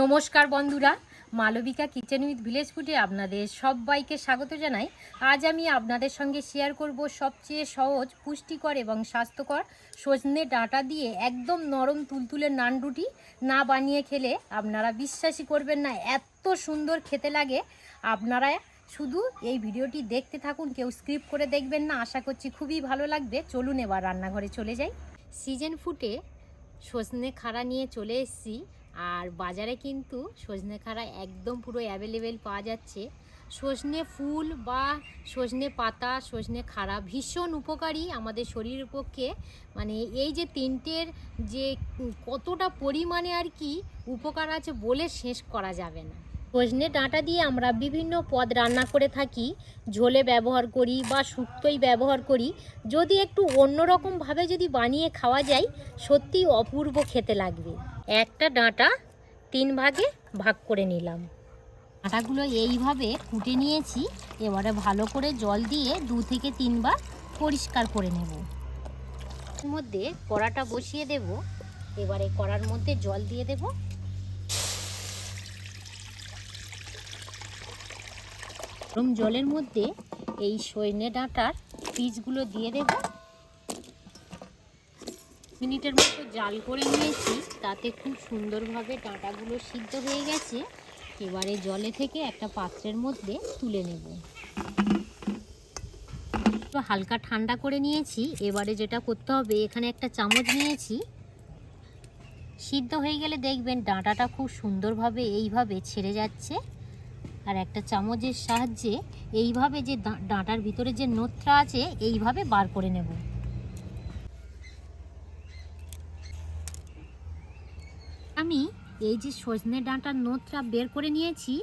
নমস্কার বন্ধুরা, Malavika kitchen with village ফুডে আপনাদের সবাইকে স্বাগত জানাই। আজ আমি আপনাদের সঙ্গে শেয়ার করব সবচেয়ে সহজ, পুষ্টিকর এবং স্বাস্থ্যকর সজনে ডাঁটা দিয়ে একদম নরম তুলতুলে নান রুটি না বানিয়ে খেলে আপনারা বিশ্বাসই করবেন না, এত সুন্দর খেতে লাগে। আপনারা শুধু এই ভিডিওটি দেখতে থাকুন, কেউ স্ক্রিপ্ট করে দেখবেন না। আশা করছি খুবই ভালো লাগবে। চলুন এবার রান্নাঘরে চলে যাই। সিজন ফুটে সজনে খাড়া নিয়ে চলে এসেছি। আর বাজারে কিন্তু সজনে খাড়া একদম পুরো অ্যাভেলেবেল পাওয়া যাচ্ছে। সজনে ফুল বা সজনে পাতা, সজনে খাড়া ভীষণ উপকারী আমাদের শরীরের পক্ষে। মানে এই যে তিনটের যে কতটা পরিমাণে আর কি উপকার আছে বলে শেষ করা যাবে না। সজনে ডাঁটা দিয়ে আমরা বিভিন্ন পদ রান্না করে থাকি। ঝোলে ব্যবহার করি বা শুক্তোই ব্যবহার করি। যদি একটু অন্যরকমভাবে যদি বানিয়ে খাওয়া যায়, সত্যিই অপূর্ব খেতে লাগবে। একটা ডাঁটা তিন ভাগে ভাগ করে নিলাম। ডাঁটাগুলো এইভাবে কুটে নিয়েছি। এবারে ভালো করে জল দিয়ে দু থেকে তিনবার পরিষ্কার করে নেব। মধ্যে কড়াটা বসিয়ে দেব। এবারে কড়ার মধ্যে জল দিয়ে দেব। গরম জলের মধ্যে এই সজনে ডাঁটার পিসগুলো দিয়ে দেব। মিনিটের মতো জাল করে নিয়েছি, তাতে খুব সুন্দরভাবে ডাঁটাগুলো সিদ্ধ হয়ে গেছে। এবারে জলে থেকে একটা পাত্রের মধ্যে তুলে নেব। হালকা ঠান্ডা করে নিয়েছি, এবারে যেটা করতে হবে, এখানে একটা চামচ নিয়েছি। সিদ্ধ হয়ে গেলে দেখবেন ডাঁটাটা খুব সুন্দরভাবে এইভাবে ছেড়ে যাচ্ছে। আর একটা চামচের সাহায্যে এইভাবে যে ডাঁটার ভিতরে যে নোটটা আছে, এইভাবে বার করে নেব। আমি এই যে সজনে ডাঁটার নোটটা বের করে নিয়েছি,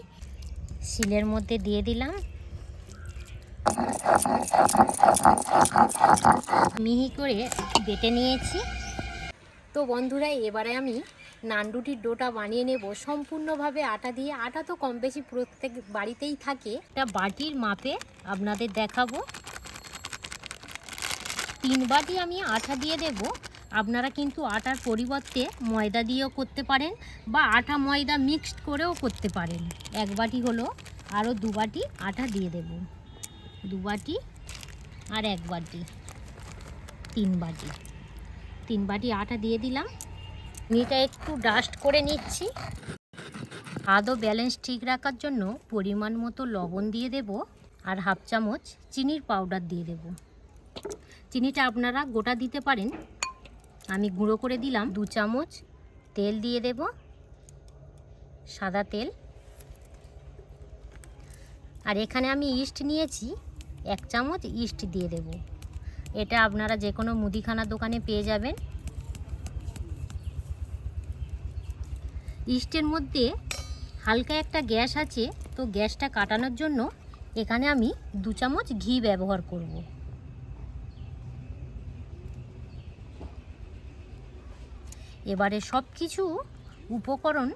শিলের মধ্যে দিয়ে দিলাম। মিহি করে বেটে নিয়েছি। তো বন্ধুরা, এবারে আমি নান রুটির ডোটা বানিয়ে নেব। সম্পূর্ণভাবে আটা দিয়ে। আটা তো কম বেশি প্রত্যেক বাড়িতেই থাকে। একটা বাটির মাপে আপনাদের দেখাবো। তিন বাটি আমি আটা দিয়ে দেব। আপনারা কিন্তু আটার পরিবর্তে ময়দা দিয়েও করতে পারেন বা আটা ময়দা মিক্সড করেও করতে পারেন। এক বাটি হলো আরও দু বাটি আটা দিয়ে দেব। দু বাটি আর এক বাটি। তিন বাটি। তিন বাটি আটা দিয়ে দিলাম। মিটা একটু ডাস্ট করে নিচ্ছি। আদৌ ব্যালেন্স ঠিক রাখার জন্য পরিমাণ মতো লবণ দিয়ে দেব আর হাফ চামচ চিনির পাউডার দিয়ে দেব। চিনিটা আপনারা গোটা দিতে পারেন। আমি গুঁড়ো করে দিলাম। দু চামচ তেল দিয়ে দেব। সাদা তেল। আর এখানে আমি ইস্ট নিয়েছি। এক চামচ ইস্ট দিয়ে দেব। এটা আপনারা যে কোনো মুদিখানা দোকানে পেয়ে যাবেন। ইস্টের মধ্যে হালকা একটা গ্যাস আছে, তো গ্যাসটা কাটানোর জন্য এখানে আমি দু চামচ ঘি ব্যবহার করব। এবারে সব কিছু উপকরণ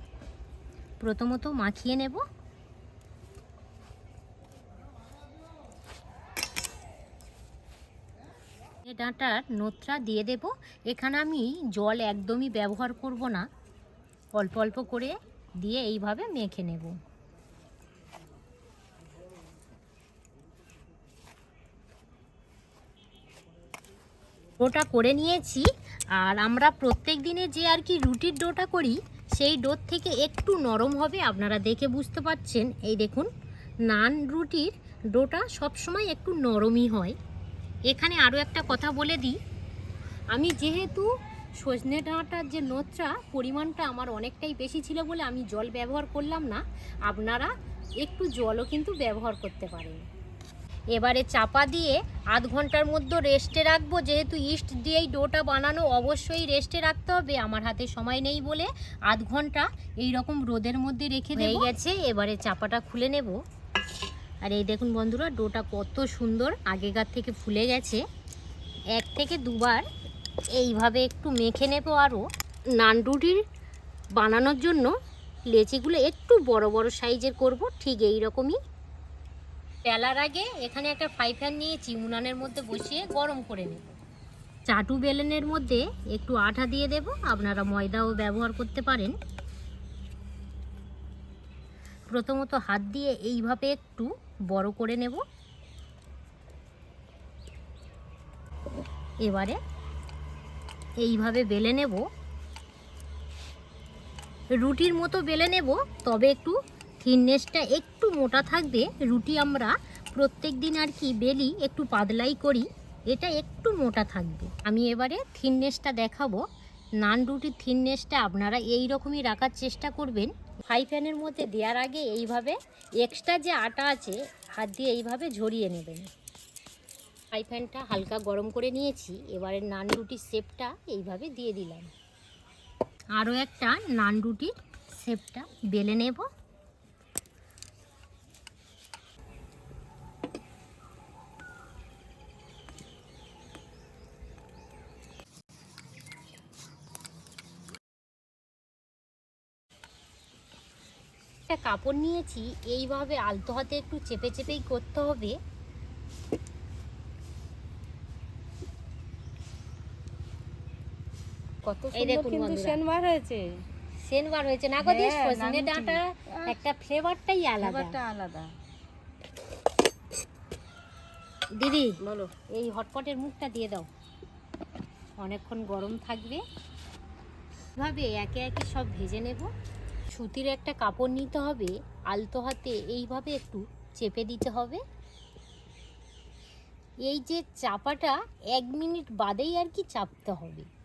প্রথমত মাখিয়ে নেব। ডাঁটার নোটটা দিয়ে দেব। এখানে আমি জল একদমই ব্যবহার করব না। অল্প অল্প করে দিয়ে এইভাবে মেখে নেব। ডোটা করে নিয়েছি, আর আমরা প্রত্যেক দিনে যে আর কি রুটির ডোটা করি, সেই ডোর থেকে একটু নরম হবে, আপনারা দেখে বুঝতে পাচ্ছেন এই দেখুন, নান রুটির ডোটা সবসময় একটু নরমই হয়। এখানে আরও একটা কথা বলে দিই। আমি যেহেতু সজনে ডাঁটার যে নোটটা পরিমাণটা আমার অনেকটাই বেশি ছিল বলে আমি জল ব্যবহার করলাম না। আপনারা একটু জলও কিন্তু ব্যবহার করতে পারেন। এবারে চাপা দিয়ে আধ ঘণ্টার মধ্যে রেস্টে রাখব। যেহেতু ইস্ট দিয়েই ডোটা বানানো, অবশ্যই রেস্টে রাখতে হবে। আমার হাতে সময় নেই বলে আধ ঘণ্টা এই রকম রোদের মধ্যে রেখে হয়ে গেছে, এবারে চাপাটা খুলে নেব। আর এই দেখুন বন্ধুরা, ডোটা কত সুন্দর আগেকার থেকে ফুলে গেছে। এক থেকে দুবার এইভাবে একটু মেখে নেব আরও। নান রুটির বানানোর জন্য লেচিগুলো একটু বড় বড় সাইজের করব, ঠিক এই রকমই তেলার আগে এখানে একটা ফ্রাই প্যান নিয়েছি উনানের মধ্যে বসিয়ে গরম করে নেব। চাটু বেলেনের মধ্যে একটু আঠা দিয়ে দেব, আপনারা ময়দাও ব্যবহার করতে পারেন। প্রথমত হাত দিয়ে এইভাবে একটু বড় করে নেব। এবারে এইভাবে বেলে নেব। রুটির মতো বেলে নেব, তবে একটু থিননেসটা একটু মোটা থাকবে। রুটি আমরা প্রত্যেক দিন আর কি বেলি, একটু পাতলাই করি, এটা একটু মোটা থাকবে। আমি এবারে থিননেসটা দেখাবো। নান রুটির থিননেসটা আপনারা এই রকমই রাখার চেষ্টা করবেন। ফ্রাই প্যানের মধ্যে দেওয়ার আগে এইভাবে এক্সট্রা যে আটা আছে, হাত দিয়ে এইভাবে ঝরিয়ে নেবেন। ফ্রাই প্যানটা হালকা গরম করে নিয়েছি, এবারে নান রুটির শেপটা এইভাবে দিয়ে দিলাম। আরও একটা নান রুটির শেপটা বেলে নেব। একটা কাপড় নিয়েছি, এইভাবে আলতো হাতে একটু চেপে চেপেই করতে হবে। কত সুন্দর কিন্তু বন্ধুরা। সেন বার হয়েছে। সেন বার হয়েছে। না গো দিয়ে হ্যাঁ, সজনে নানটি। ডাঁটা একটা ফ্লেভারটাই আলাদা। ব্যাপারটা আলাদা। দিদি বলো। এই হটপটের মুখটা দিয়ে দাও। অনেকক্ষণ গরম থাকবে। ভাবে একে একে সব ভেজে নেব। সুতির একটা কাপড় নিতে হবে। আলতো হাতে এইভাবে একটু চেপে দিতে হবে। এই যে চাপাটা এক মিনিট বাদেই আর কি চাপতে হবে।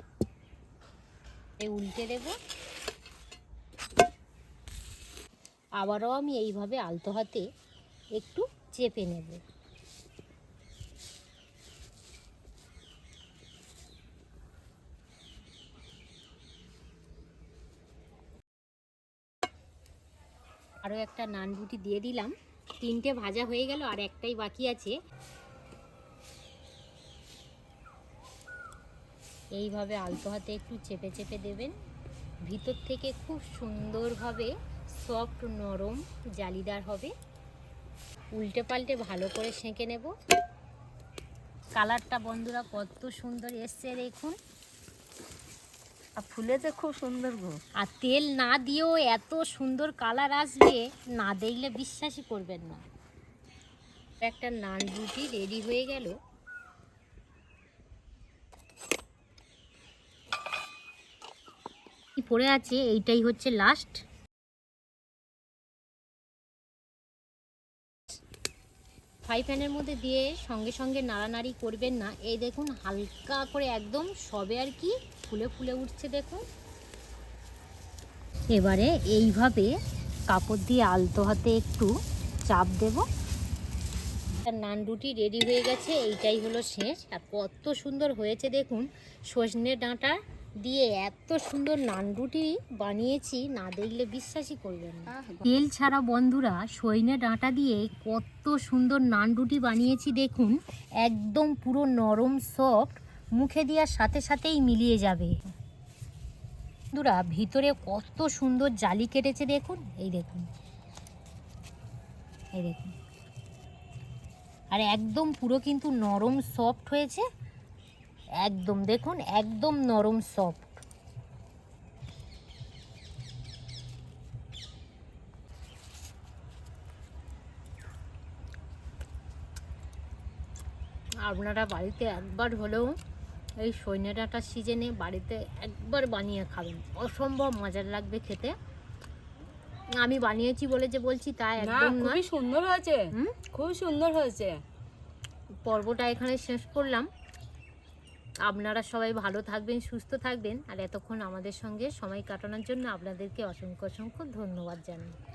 উল্টে দেব। আবারও আমি এইভাবে আলতো হাতে একটু চেপে নেব। আরও একটা নান রুটি দিয়ে দিলাম। তিনটে ভাজা হয়ে গেল আর একটাই বাকি আছে। এইভাবে আলতো হাতে একটু চেপে চেপে দেবেন। ভিতর থেকে খুব সুন্দরভাবে সফট নরম জালিদার হবে। উল্টে পাল্টে ভালো করে সেঁকে নেব। কালারটা বন্ধুরা কত সুন্দর এসছে দেখুন। আর ফুলে তো খুব সুন্দর গো। আর তেল না দিয়েও এত সুন্দর কালার আসবে না দেখলে বিশ্বাসই করবেন না। একটা নান রুটি রেডি হয়ে গেল। পড়ে আছে, এইটাই হচ্ছে লাস্ট ফ্রাই প্যানের মধ্যে দিয়ে সঙ্গে সঙ্গে নাড়ানাড়ি করবেন না। এই দেখুন, হালকা করে একদম সবে আর কি ফুলে ফুলে উঠছে, দেখুন। এবারে এইভাবে কাপড় দিয়ে আলতো হাতে একটু চাপ দেব। নান রুটি রেডি হয়ে গেছে, এইটাই হলো শেষ। আর কত সুন্দর হয়েছে, দেখুন, সজনে ডাঁটা। দিয়ে এত সুন্দর নান রুটি বানিয়েছি না দেখলে বিশ্বাসই করবেন না। তেল ছাড়া বন্ধুরা সইনে ডাঁটা দিয়ে কত সুন্দর নান রুটি বানিয়েছি দেখুন একদম পুরো নরম সফট মুখে দেওয়ার সাথে সাথেই মিলিয়ে যাবে। বন্ধুরা ভিতরে কত সুন্দর জালি কেটেছে দেখুন এই দেখুন এই দেখুন। আর একদম পুরো কিন্তু নরম সফট হয়েছে। একদম দেখুন একদম নরম সফট আপনারা বাড়িতে একবার হলেও এই সৈন্য ডাঁটার সিজনে বাড়িতে একবার বানিয়ে খাবেন। অসম্ভব মজার লাগবে খেতে। আমি বানিয়েছি বলে যে বলছি তাই একদম খুবই সুন্দর হয়েছে? খুব সুন্দর হয়েছে। পর্বটা এখানে শেষ করলাম। আপনারা সবাই ভালো থাকবেন, সুস্থ থাকবেন। আর এতক্ষণ আমাদের সঙ্গে সময় কাটানোর জন্য আপনাদেরকে অসংখ্য অসংখ্য ধন্যবাদ জানাই।